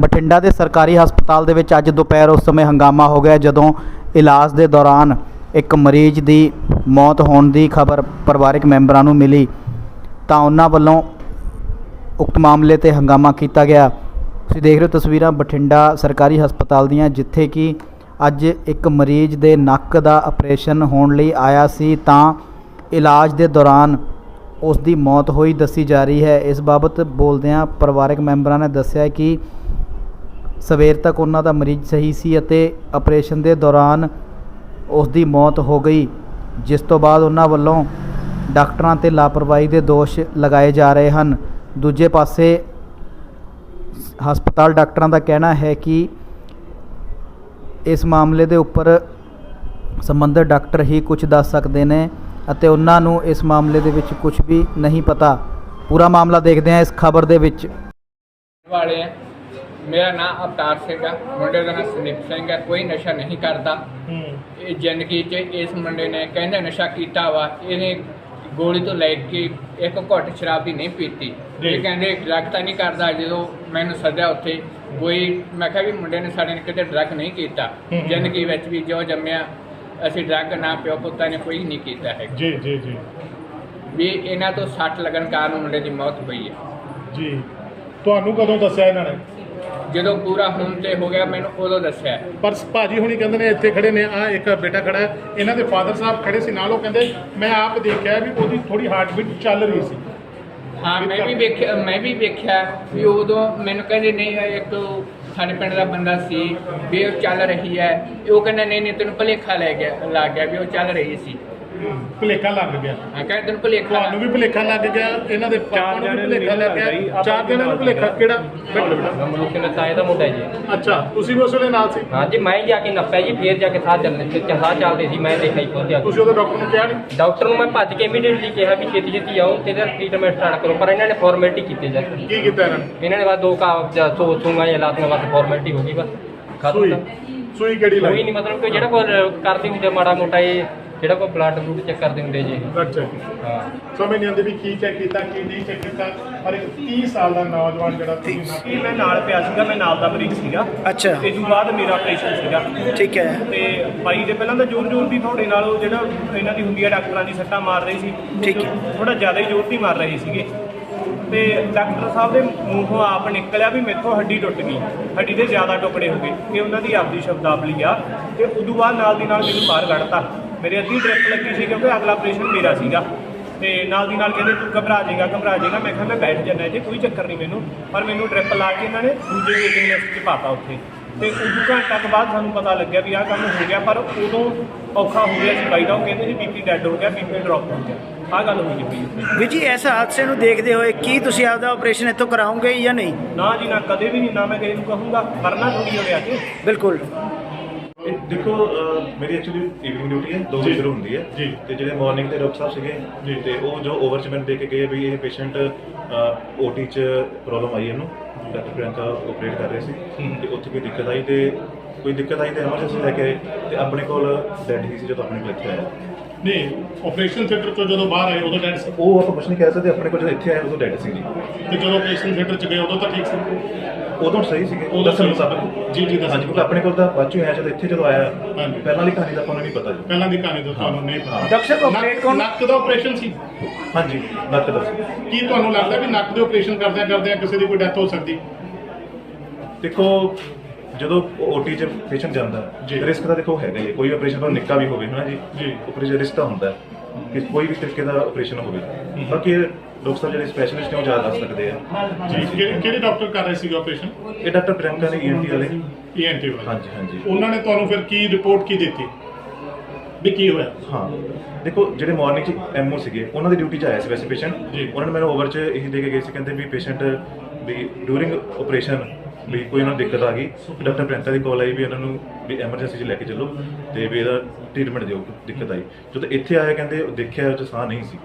ਬਠਿੰਡਾ ਦੇ ਸਰਕਾਰੀ ਹਸਪਤਾਲ ਦੇ ਵਿੱਚ ਅੱਜ ਦੁਪਹਿਰ ਉਸ ਸਮੇਂ ਹੰਗਾਮਾ ਹੋ ਗਿਆ ਜਦੋਂ ਇਲਾਜ ਦੇ ਦੌਰਾਨ ਇੱਕ ਮਰੀਜ਼ ਦੀ ਮੌਤ ਹੋਣ ਦੀ ਖਬਰ ਪਰਿਵਾਰਕ ਮੈਂਬਰਾਂ ਨੂੰ ਮਿਲੀ। ਤਾਂ ਉਹਨਾਂ ਵੱਲੋਂ ਉਕਤ ਮਾਮਲੇ ਤੇ ਹੰਗਾਮਾ ਕੀਤਾ ਗਿਆ। ਤੁਸੀਂ ਦੇਖ ਰਹੇ ਹੋ ਤਸਵੀਰਾਂ ਬਠਿੰਡਾ ਸਰਕਾਰੀ ਹਸਪਤਾਲ ਦੀਆਂ, ਜਿੱਥੇ ਕਿ ਅੱਜ ਇੱਕ ਮਰੀਜ਼ ਦੇ ਨੱਕ ਦਾ ਆਪਰੇਸ਼ਨ ਹੋਣ ਲਈ ਆਇਆ ਸੀ। ਤਾਂ ਇਲਾਜ ਦੇ ਦੌਰਾਨ ਉਸ ਦੀ ਮੌਤ ਹੋਈ ਦੱਸੀ ਜਾ ਰਹੀ ਹੈ। ਇਸ ਬਾਬਤ ਬੋਲਦਿਆਂ ਪਰਿਵਾਰਕ ਮੈਂਬਰਾਂ ਨੇ ਦੱਸਿਆ ਕਿ ਸਵੇਰ ਤੱਕ ਉਹਨਾਂ ਦਾ ਮਰੀਜ਼ ਸਹੀ ਸੀ ਅਤੇ ਆਪਰੇਸ਼ਨ ਦੇ ਦੌਰਾਨ ਉਸ ਦੀ ਮੌਤ ਹੋ ਗਈ, ਜਿਸ ਤੋਂ ਬਾਅਦ ਉਹਨਾਂ ਵੱਲੋਂ ਡਾਕਟਰਾਂ ਤੇ ਲਾਪਰਵਾਹੀ ਦੇ ਦੋਸ਼ ਲਗਾਏ ਜਾ ਰਹੇ ਹਨ। ਦੂਜੇ ਪਾਸੇ, ਹਸਪਤਾਲ ਡਾਕਟਰਾਂ ਦਾ ਕਹਿਣਾ ਹੈ ਕਿ ਇਸ ਮਾਮਲੇ ਦੇ ਉੱਪਰ ਸੰਬੰਧਿਤ ਡਾਕਟਰ ਹੀ ਕੁਝ ਦੱਸ ਸਕਦੇ ਨੇ ਅਤੇ ਉਹਨਾਂ ਨੂੰ ਇਸ ਮਾਮਲੇ ਦੇ ਵਿੱਚ ਕੁਝ ਵੀ ਨਹੀਂ ਪਤਾ। ਪੂਰਾ ਮਾਮਲਾ ਦੇਖਦੇ ਹਾਂ ਇਸ ਖਬਰ ਦੇ ਵਿੱਚ। ਵਾਲੇ ਮੇਰਾ ਨਾਮ ਅਵਤਾਰ ਸਿੰਘ ਆ ਮੁੰਡੇ ਦਾ ਨਾਮ ਸੰਦੀਪ ਸਿੰਘ ਹੈ ਕੋਈ ਨਸ਼ਾ ਨਹੀਂ ਕਰਦਾ। ਇਹ ਜ਼ਿੰਦਗੀ 'ਚ ਇਸ ਮੁੰਡੇ ਨੇ ਕਹਿੰਦਾ ਨਸ਼ਾ ਕੀਤਾ ਵਾ ਇਹਨੇ ਗੋਲੀ ਤੋਂ ਲੈ ਕੇ ਇੱਕ ਘੁੱਟ ਸ਼ਰਾਬ ਦੀ ਨਹੀਂ ਪੀਤੀ। ਇਹ ਕਹਿੰਦੇ ਡਰੱਗ ਤਾਂ ਨਹੀਂ ਕਰਦਾ ਜਦੋਂ ਮੈਨੂੰ ਸੱਦਿਆ ਉੱਥੇ ਕੋਈ ਮੈਂ ਕਿਹਾ ਵੀ ਮੁੰਡੇ ਨੇ ਸਾਡੇ ਨੇ ਕਿਤੇ ਡਰੱਗ ਨਹੀਂ ਕੀਤਾ। ਜ਼ਿੰਦਗੀ ਵਿੱਚ ਵੀ ਜੋ ਜੰਮਿਆ ਅਸੀਂ ਡਰੱਗ ਨਾ ਪਿਓ ਪੁੱਤਾਂ ਨੇ ਕੋਈ ਨਹੀਂ ਕੀਤਾ ਹੈ ਜੀ ਜੀ ਜੀ। ਵੀ ਇਹਨਾਂ ਤੋਂ ਸੱਟ ਲੱਗਣ ਕਾਰਨ ਮੁੰਡੇ ਦੀ ਮੌਤ ਹੋਈ ਹੈ। ਜੀ। ਤੁਹਾਨੂੰ ਕਦੋਂ ਦੱਸਿਆ ਇਹਨਾਂ ਨੇ? ਜਦੋਂ ਪੂਰਾ ਹੁਣ ਤੇ ਹੋ ਗਿਆ ਮੈਨੂੰ ਉਦੋਂ ਦੱਸਿਆ। ਪਰ ਭਾਜੀ ਹੁਣੀ ਕਹਿੰਦੇ ਨੇ ਇੱਥੇ ਖੜੇ ਨੇ ਆ ਇੱਕ ਬੇਟਾ ਖੜਾ ਹੈ। ਇਹਨਾਂ ਦੇ ਫਾਦਰ ਸਾਹਿਬ ਖੜੇ ਸੀ ਨਾਲ ਉਹ ਕਹਿੰਦੇ ਮੈਂ ਆਪ ਦੇਖਿਆ ਵੀ ਉਹਦੀ ਥੋੜੀ ਹਾਰਟ ਬੀਟ ਚੱਲ ਰਹੀ ਸੀ। ਹਾਂ ਮੈਂ ਵੀ ਵੇਖਿਆ ਮੈਂ ਵੀ ਵੇਖਿਆ ਵੀ ਉਦੋਂ ਮੈਨੂੰ ਕਹਿੰਦੇ ਨਹੀਂ ਇਹ ਇੱਕ ਸਾਡੇ ਪਿੰਡ ਦਾ ਬੰਦਾ ਸੀ ਵੀ ਉਹ ਚੱਲ ਰਹੀ ਹੈ। ਉਹ ਕਹਿੰਦਾ ਨਹੀਂ ਨਹੀਂ ਤੈਨੂੰ ਭੁਲੇਖਾ ਲੈ ਗਿਆ ਲੱਗ ਗਿਆ ਵੀ ਉਹ ਚੱਲ ਰਹੀ ਸੀ। ਭੁਲੇਖਾ ਲੱਗ ਗਿਆ। ਹਾਂ ਕਹਿੰਦੇ ਤੈਨੂੰ ਭੁਲੇਖਾ। ਤੁਹਾਨੂੰ ਵੀ ਭੁਲੇਖਾ ਲੱਗ ਗਿਆ ਇਹਨਾਂ ਦੇ ਪਾਪਾ ਨੂੰ ਵੀ ਭੁਲੇਖਾ ਲੱਗ ਗਿਆ ਚਾਰ ਜਣਿਆਂ ਨੂੰ ਭੁਲੇਖਾ ਕਿਹੜਾ? ਬੈਠੋ ਬੇਟਾ। ਮਨੁੱਖ ਨੇ ਤਾਂ ਇਹਦਾ ਮੁੰਡਾ ਜੀ। ਅੱਛਾ ਤੁਸੀਂ ਵੀ ਉਸ ਵੇਲੇ ਨਾਲ ਸੀ? ਹਾਂਜੀ ਮੈਂ ਹੀ ਜਾ ਕੇ ਨੱਪਿਆ ਜੀ ਫੇਰ ਜਾ ਕੇ ਸਾਹ ਚੱਲਣੇ ਤੇ ਸਾਹ ਚੱਲਦੇ ਸੀ ਮੈਂ ਦੇਖਿਆ ਹੀ ਪਹੁੰਚਿਆ ਤੁਸੀਂ ਉਹਦੇ ਡਾਕਟਰ ਨੂੰ ਕਿਹਾ ਨਹੀਂ? ਡਾਕਟਰ ਨੂੰ ਮੈਂ ਭੱਜ ਕੇ ਇਮੀਡੀਏਟਲੀ ਕਿਹਾ ਵੀ ਛੇਤੀ ਛੇਤੀ ਆਓ ਤੇ ਇਹਦਾ ਟ੍ਰੀਟਮੈਂਟ ਸਟਾਰਟ ਕਰੋ ਪਰ ਇਹਨਾਂ ਨੇ ਫਾਰਮੈਲਿਟੀ ਕੀਤੀ ਜਾ ਕੀ। ਕੀਤਾ ਇਹਨਾਂ ਨੇ? ਇਹਨਾਂ ਨੇ ਬਸ ਦੋ ਕਾਗਜ਼ ਸੋ ਸੂੰਗਾ ਜਾਂ ਲਾਤੀਆਂ ਬਸ ਫਾਰਮੈਲਿਟੀ ਹੋ ਗਈ ਬਸ। ਖਤਮ ਸੂਈ ਸੂਈ ਕਿਹੜੀ ਕੋਈ ਲਾਈ ਨਹੀਂ ਮਤਲਬ ਕਿ ਜਿਹੜਾ ਕੋਈ ਕਰਦੇ ਹੁੰਦੇ ਮਾੜਾ ਮੋਟਾ ਇਹ ਜਿਹੜਾ ਕੋਈ ਬਲੱਡ ਬਲੂਡ ਚੈੱਕ ਕਰਦੇ ਹੁੰਦੇ ਜੀ। ਅੱਛਾ ਜੀ ਹਾਂ। ਸਮਝ ਨਹੀਂ ਆਉਂਦੀ ਵੀ ਕੀ ਚੈੱਕ ਕੀਤਾ ਕੀ ਨਹੀਂ ਚੈੱਕ ਕੀਤਾ ਪਰ ਇੱਕ 30 ਸਾਲ ਦਾ ਨੌਜਵਾਨ ਜਿਹੜਾ ਤੁਸੀਂ ਨਾ ਇਹ ਮੈਂ ਨਾਲ ਪਿਆ ਸੀਗਾ ਮੈਂ ਨਾਲ ਦਾ ਮਰੀਜ਼ ਸੀਗਾ। ਅੱਛਾ। ਤੇ ਤੋਂ ਬਾਅਦ ਮੇਰਾ ਆਪਰੇਸ਼ਨ ਸੀਗਾ। ਠੀਕ ਹੈ। ਤੇ ਬਾਈ ਦੇ ਪਹਿਲਾਂ ਤਾਂ ਜ਼ੋਰ ਜ਼ੋਰ ਦੀ ਥੋੜੇ ਨਾਲ ਉਹ ਜਿਹੜਾ ਇਹਨਾਂ ਦੀ ਹੁੰਦੀ ਹੈ ਡਾਕਟਰਾਂ ਦੀ ਸੱਟਾਂ ਮਾਰ ਰਹੀ ਸੀ। ਠੀਕ ਹੈ। ਥੋੜਾ ਜ਼ਿਆਦਾ ਹੀ ਜ਼ੋਰ ਦੀ ਮਾਰ ਰਹੇ ਸੀਗੇ। ਤੇ ਡਾਕਟਰ ਸਾਹਿਬ ਦੇ ਮੂੰਹੋਂ ਆਪ ਨਿਕਲਿਆ ਵੀ ਮੇਥੋਂ ਹੱਡੀ ਟੁੱਟ ਗਈ। ਹੱਡੀ ਦੇ ਜ਼ਿਆਦਾ ਟੁਕੜੇ ਹੋ ਗਏ। ਇਹ ਉਹਨਾਂ ਦੀ ਆਪਦੀ ਸ਼ਬਦਾਵਲੀ ਆ। ਤੇ ਉਦੋਂ ਬਾਅਦ ਨਾਲ ਦੀ ਨਾਲ ਮੈਨੂੰ ਬਾਹਰ ਕੱਢਤਾ। ਮੇਰੇ ਅੱਧੀ ਡ੍ਰਿਪ ਲੱਗੀ ਸੀ ਕਿਉਂਕਿ ਅਗਲਾ ਆਪਰੇਸ਼ਨ ਮੇਰਾ ਸੀਗਾ। ਤੇ ਨਾਲ ਦੀ ਨਾਲ ਕਹਿੰਦੇ ਤੂੰ ਘਬਰਾ ਜਾਏਗਾ ਘਬਰਾ ਜਾਏਗਾ। ਮੈਂ ਕਿਹਾ ਮੈਂ ਬੈਠ ਜਾਣਾ ਇੱਥੇ ਕੋਈ ਚੱਕਰ ਨਹੀਂ ਮੈਨੂੰ। ਪਰ ਮੈਨੂੰ ਡ੍ਰਿਪ ਲਾ ਕੇ ਇਹਨਾਂ ਨੇ ਦੂਜੇ ਵੇਟਿੰਗ ਲਿਸਟ 'ਚ ਪਾਤਾ ਉੱਥੇ। ਤੇ ਉਦੋਂ ਘੰਟਾ ਕੁ ਬਾਅਦ ਸਾਨੂੰ ਪਤਾ ਲੱਗਿਆ ਵੀ ਆਹ ਕੰਮ ਹੋ ਗਿਆ ਪਰ ਉਦੋਂ ਔਖਾ ਹੋ ਗਿਆ ਸੀ ਬਾਈ ਦਾ। ਉਹ ਕਹਿੰਦੇ ਸੀ ਬੀਪੀ ਡੈਡ ਹੋ ਗਿਆ ਬੀਪੀ ਡ੍ਰੌਪ ਹੋ ਗਿਆ। ਆਹ ਗੱਲ ਹੋਈ ਹੋਈ ਉੱਥੇ ਵੀ ਜੀ ਇਸ ਹਾਦਸੇ ਨੂੰ ਦੇਖਦੇ ਹੋਏ ਕੀ ਤੁਸੀਂ ਆਪਦਾ ਆਪਰੇਸ਼ਨ ਇੱਥੋਂ ਕਰਾਓਗੇ ਜਾਂ ਨਹੀਂ? ਨਾ ਜੀ ਨਾ ਕਦੇ ਵੀ ਨਹੀਂ ਨਾ ਮੈਂ ਕਿਸੇ ਨੂੰ ਕਹੂੰਗਾ। ਕਰਨਾ ਥੋੜੀ ਹੋਵੇ ਅੱਜ। ਬਿਲਕੁਲ। ਇਹ ਦੇਖੋ ਅਹ, ਮੇਰੀ ਐਕਚੁਅਲੀ ਈਵਨਿੰਗ ਡਿਊਟੀ ਹੈ ਦੋ ਵਜੇ ਸ਼ੁਰੂ ਹੁੰਦੀ ਹੈ। ਜੀ। ਤੇ ਜਿਹੜੇ ਮਾਰਨਿੰਗ ਦੇ ਡਾਕਟਰ ਸਾਹਿਬ ਸੀਗੇ ਤੇ ਉਹ ਜੋ ਓਵਰ ਚ ਮੈਨੂੰ ਦੇ ਕੇ ਗਏ ਵੀ ਇਹ ਪੇਸ਼ੈਂਟ ਓਟੀ ਚ ਪ੍ਰੋਬਲਮ ਆਈ ਇਹਨੂੰ। ਡਾਕਟਰ ਪ੍ਰਿਯੰਕਾ ਆਪਰੇਟ ਕਰ ਰਹੇ ਸੀ। ਤੇ ਉੱਥੇ ਕੋਈ ਦਿੱਕਤ ਆਈ ਤੇ ਕੋਈ ਦਿੱਕਤ ਆਈ ਤੇ ਐਮਰਜੈਂਸੀ ਲੈ ਕੇ ਆਏ। ਤੇ ਆਪਣੇ ਕੋਲ ਡੈਡ ਹੀ ਸੀ ਜਦੋਂ ਆਪਣੇ ਕੋਲ ਇੱਥੇ ਆਇਆ। ਨਹੀਂ ਆਪਰੇਸ਼ਨ ਥੀਏਟਰ ਤੋਂ ਜਦੋਂ ਬਾਹਰ ਆਏ ਉਦੋਂ ਡੈਡ ਸੀ। ਉਹ ਆਪਾਂ ਕੁਝ ਨਹੀਂ ਕਹਿ ਸਕਦੇ ਆਪਣੇ ਕੋਲ ਜਦੋਂ ਇੱਥੇ ਆਏ ਉਦੋਂ ਡੈਡ ਸੀ ਜੀ ਤੇ ਜਦੋਂ ਆਪਰੇਸ਼ਨ ਥੀਏਟਰ ਚ ਗਏ ਉਦੋਂ ਤਾਂ ਠੀਕ ਸੀ। ਉਦੋਂ ਸਹੀ ਸੀਗੇ ਉਦੋਂ ਦੱਸਣ। ਮੁਤਾਬਕ ਜੀ, ਜੀ, ਦੱਸਣ ਹਾਂਜੀ ਕਿਉਂਕਿ ਆਪਣੇ ਕੋਲ ਤਾਂ ਬਾਅਦ ਆਇਆ ਜਦੋਂ ਇੱਥੇ ਜਦੋਂ ਆਇਆ ਹਾਂਜੀ। ਪਹਿਲਾਂ ਵਾਲੀ ਕਹਾਣੀ ਦਾ ਆਪਾਂ ਨੂੰ ਨਹੀਂ ਪਤਾ ਜੀ ਪਹਿਲਾਂ ਦੀ ਕਹਾਣੀ ਤੋਂ ਤੁਹਾਨੂੰ ਨਹੀਂ ਪਤਾ ਡਾਕਟਰ ਸਾਹਿਬ ਆਪਰੇਟ ਨੱਕ- ਕੌਣ ਨੱਕ ਦਾ ਆਪਰੇਸ਼ਨ ਸੀ ਹਾਂਜੀ ਨੱਕ ਦਾ ਸੀ। ਕੀ ਤੁਹਾਨੂੰ ਲੱਗਦਾ ਵੀ ਨੱਕ ਦੇ ਆਪਰੇਸ਼ਨ ਕਰਦਿਆਂ ਕਰਦਿਆਂ ਕਿਸੇ ਦੀ ਕੋਈ ਡੈਥ ਹੋ ਸਕਦੀ ਦੇਖੋ ਜਦੋਂ ਓਟੀ ਚ ਪੇਸ਼ੈਂਟ ਜਾਂਦਾ ਜੀ। ਰਿਸਕ ਤਾਂ ਦੇਖੋ ਹੈਗਾ ਹੀ ਹੈ। ਕੋਈ ਆਪਰੇਸ਼ਨ ਤੋਂ ਨਿੱਕਾ ਵੀ ਹੋਵੇ ਹਨਾ ਜੀ ਜੀ। ਆਪਰੇਸ਼ਨ ਰਿਸਕ ਤਾਂ ਹੁੰਦਾ ਹੈ ਕਿ ਕੋਈ ਵੀ ਤਰੀਕੇ ਦਾ ਆਪਰੇਸ਼ਨ ਹੋਵੇ ਬਾਕੀ ਇਹ ਡਾਕਟਰ ਸਾਹਿਬ ਜਿਹੜੇ ਸਪੈਸ਼ਲਿਸਟ ਨੇ ਉਹ ਜ਼ਿਆਦਾ ਦੱਸ ਸਕਦੇ ਆ। ਜੀ ਕਿਹੜੇ ਕਿਹੜੇ ਡਾਕਟਰ ਕਰ ਰਹੇ ਸੀਗੇ ਆਪਰੇਸ਼ਨ ਇਹ ਡਾਕਟਰ ਪ੍ਰਿਯੰਕਾ ਨੇ ਈਐਨਟੀ ਵਾਲੇ। ਈਐਨਟੀ ਵਾਲੇ। ਹਾਂਜੀ ਹਾਂਜੀ। ਉਹਨਾਂ ਨੇ ਤੁਹਾਨੂੰ ਫਿਰ ਕੀ ਰਿਪੋਰਟ ਕੀ ਦਿੱਤੀ? ਵੀ ਕੀ ਹੋਇਆ? ਹਾਂ। ਦੇਖੋ ਜਿਹੜੇ ਮਾਰਨਿੰਗ ਚ ਐਮਓ ਸੀਗੇ ਉਹਨਾਂ ਦੀ ਡਿਊਟੀ 'ਚ ਆਇਆ ਸੀ ਵੈਸੇ ਪੇਸ਼ੈਂਟ। ਉਹਨਾਂ ਨੇ ਮੈਨੂੰ ਓਵਰ 'ਚ ਇਹੀ ਦੇ ਕੇ ਗਏ ਸੀ ਕਹਿੰਦੇ ਵੀ ਪੇਸ਼ੈਂਟ ਵੀ ਡਿਊਰਿੰਗ ਆਪਰੇਸ਼ਨ ਵੀ ਕੋਈ ਉਹਨਾਂ ਨੂੰ ਦਿੱਕਤ ਆ ਗਈ। ਡਾਕਟਰ ਪ੍ਰਿੰਕਾ ਦੀ ਕਾਲ ਆਈ ਵੀ ਉਹਨਾਂ ਨੂੰ ਵੀ ਐਮਰਜੈਂਸੀ 'ਚ ਲੈ ਕੇ ਚੱਲੋ ਤੇ ਵੀ ਇਹਦਾ ਟ੍ਰੀਟਮੈਂਟ ਦਿਓ ਦਿੱਕਤ ਆਈ। ਜਦੋਂ ਇੱਥੇ ਆਇਆ ਕਹਿੰਦੇ ਦੇਖਿਆ ਉਹ 'ਚ ਸਾਹ ਨਹੀਂ ਸੀ।